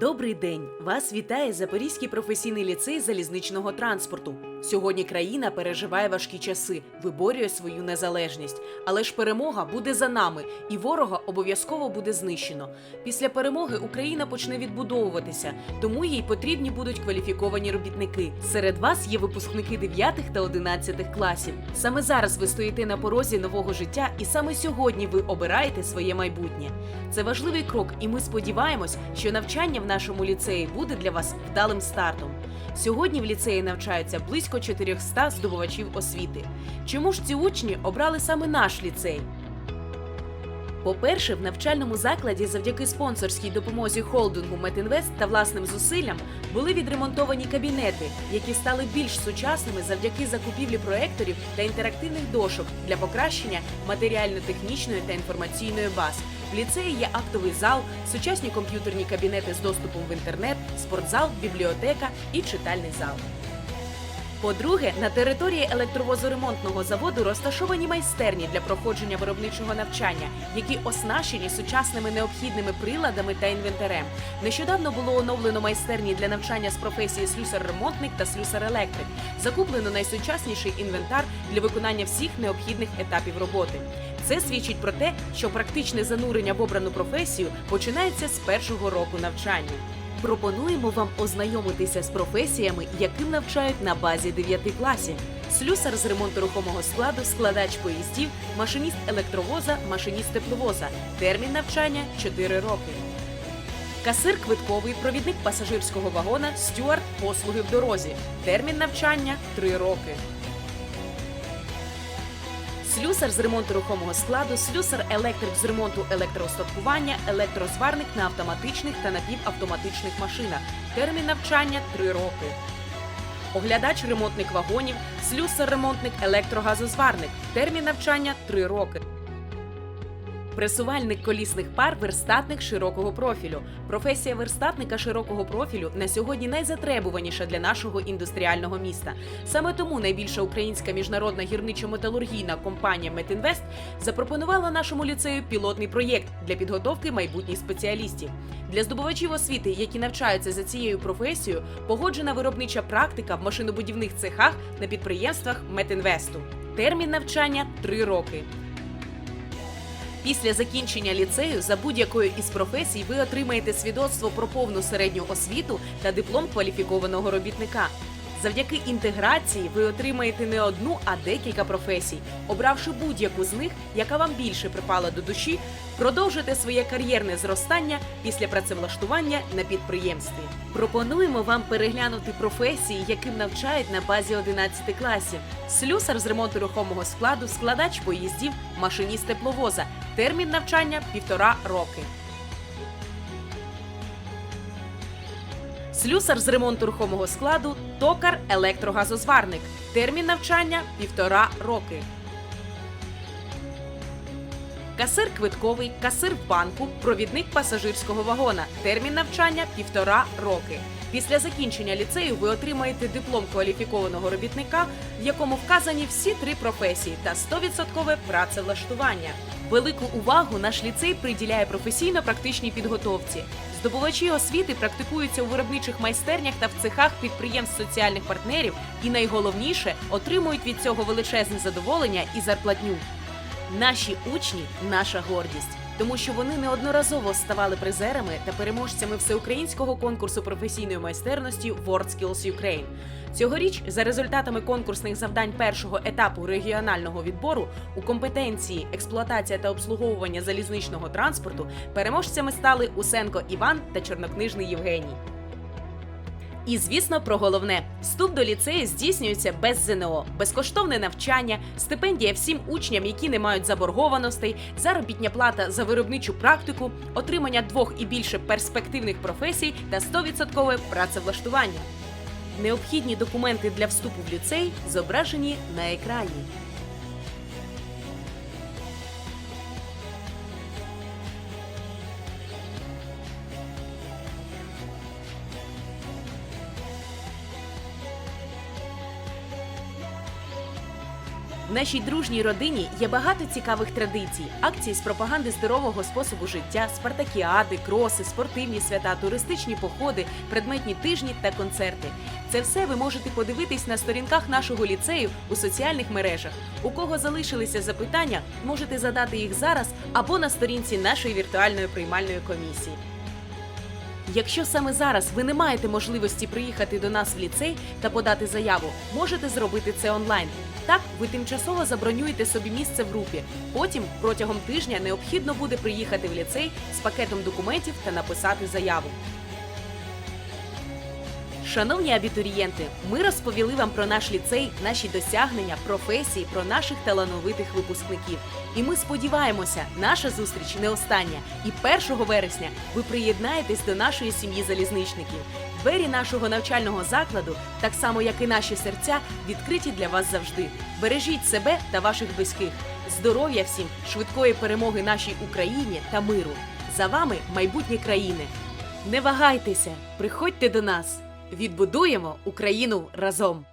Добрий день! Вас вітає Запорізький професійний ліцей залізничного транспорту. Сьогодні країна переживає важкі часи, виборює свою незалежність. Але ж перемога буде за нами, і ворога обов'язково буде знищено. Після перемоги Україна почне відбудовуватися, тому їй потрібні будуть кваліфіковані робітники. Серед вас є випускники 9 та 11 класів. Саме зараз ви стоїте на порозі нового життя, і саме сьогодні ви обираєте своє майбутнє. Це важливий крок, і ми сподіваємось, що навчання в нашому ліцеї буде для вас вдалим стартом. Сьогодні в ліцеї навчаються близько 400 здобувачів освіти. Чому ж ці учні обрали саме наш ліцей? По-перше, в навчальному закладі завдяки спонсорській допомозі холдингу Метінвест та власним зусиллям були відремонтовані кабінети, які стали більш сучасними завдяки закупівлі проекторів та інтерактивних дошок для покращення матеріально-технічної та інформаційної баз. В ліцеї є актовий зал, сучасні комп'ютерні кабінети з доступом в інтернет, спортзал, бібліотека і читальний зал. По-друге, на території електровозоремонтного заводу розташовані майстерні для проходження виробничого навчання, які оснащені сучасними необхідними приладами та інвентарем. Нещодавно було оновлено майстерні для навчання з професії слюсар-ремонтник та слюсар-електрик. Закуплено найсучасніший інвентар для виконання всіх необхідних етапів роботи. Це свідчить про те, що практичне занурення в обрану професію починається з першого року навчання. Пропонуємо вам ознайомитися з професіями, яким навчають на базі 9 класів. Слюсар з ремонту рухомого складу, складач поїздів, машиніст електровоза, машиніст тепловоза. Термін навчання 4 роки. Касир квитковий, провідник пасажирського вагона, стюард послуги в дорозі. Термін навчання 3 роки. Слюсар з ремонту рухомого складу, слюсар електрик з ремонту електроостаткування, електрозварник на автоматичних та напівавтоматичних машинах. Термін навчання 3 роки. Оглядач ремонтних вагонів, слюсар ремонтник електрогазозварник. Термін навчання 3 роки. Пресувальник колісних пар верстатник широкого профілю. Професія верстатника широкого профілю на сьогодні найзатребуваніша для нашого індустріального міста. Саме тому найбільша українська міжнародна гірничо-металургійна компанія Метінвест запропонувала нашому ліцею пілотний проєкт для підготовки майбутніх спеціалістів. Для здобувачів освіти, які навчаються за цією професією, погоджена виробнича практика в машинобудівних цехах на підприємствах Метінвесту. Термін навчання 3 роки. Після закінчення ліцею за будь-якою із професій ви отримаєте свідоцтво про повну середню освіту та диплом кваліфікованого робітника. Завдяки інтеграції ви отримаєте не одну, а декілька професій. Обравши будь-яку з них, яка вам більше припала до душі, продовжите своє кар'єрне зростання після працевлаштування на підприємстві. Пропонуємо вам переглянути професії, яким навчають на базі 11 класів: слюсар з ремонту рухомого складу, складач поїздів, машиніст тепловоза. Термін навчання півтора роки. Слюсар з ремонту рухомого складу, токар, електрогазозварник. Термін навчання півтора роки. Касир квитковий, касир банку, провідник пасажирського вагона. Термін навчання півтора роки. Після закінчення ліцею ви отримаєте диплом кваліфікованого робітника, в якому вказані всі три професії та 100% працевлаштування. Велику увагу наш ліцей приділяє професійно-практичній підготовці. Здобувачі освіти практикуються у виробничих майстернях та в цехах підприємств соціальних партнерів і найголовніше отримують від цього величезне задоволення і зарплатню. Наші учні наша гордість, тому що вони неодноразово ставали призерами та переможцями всеукраїнського конкурсу професійної майстерності WorldSkills Ukraine. Цьогоріч, за результатами конкурсних завдань першого етапу регіонального відбору у компетенції експлуатація та обслуговування залізничного транспорту переможцями стали Усенко Іван та Чорнокнижний Євгеній. І звісно, про головне: вступ до ліцею здійснюється без ЗНО, безкоштовне навчання, стипендія всім учням, які не мають заборгованостей, заробітня плата за виробничу практику, отримання двох і більше перспективних професій та 100% працевлаштування. Необхідні документи для вступу в ліцей зображені на екрані. В нашій дружній родині є багато цікавих традицій: акції з пропаганди здорового способу життя, спартакіади, кроси, спортивні свята, туристичні походи, предметні тижні та концерти. Це все ви можете подивитись на сторінках нашого ліцею у соціальних мережах. У кого залишилися запитання, можете задати їх зараз або на сторінці нашої віртуальної приймальної комісії. Якщо саме зараз ви не маєте можливості приїхати до нас в ліцей та подати заяву, можете зробити це онлайн. Так, ви тимчасово забронюєте собі місце в групі. Потім протягом тижня необхідно буде приїхати в ліцей з пакетом документів та написати заяву. Шановні абітурієнти, ми розповіли вам про наш ліцей, наші досягнення, професії, про наших талановитих випускників. І ми сподіваємося, наша зустріч не остання. І 1 вересня ви приєднаєтесь до нашої сім'ї залізничників. Двері нашого навчального закладу, так само як і наші серця, відкриті для вас завжди. Бережіть себе та ваших близьких. Здоров'я всім, швидкої перемоги нашій Україні та миру. За вами майбутнє країни. Не вагайтеся, приходьте до нас. Відбудуємо Україну разом.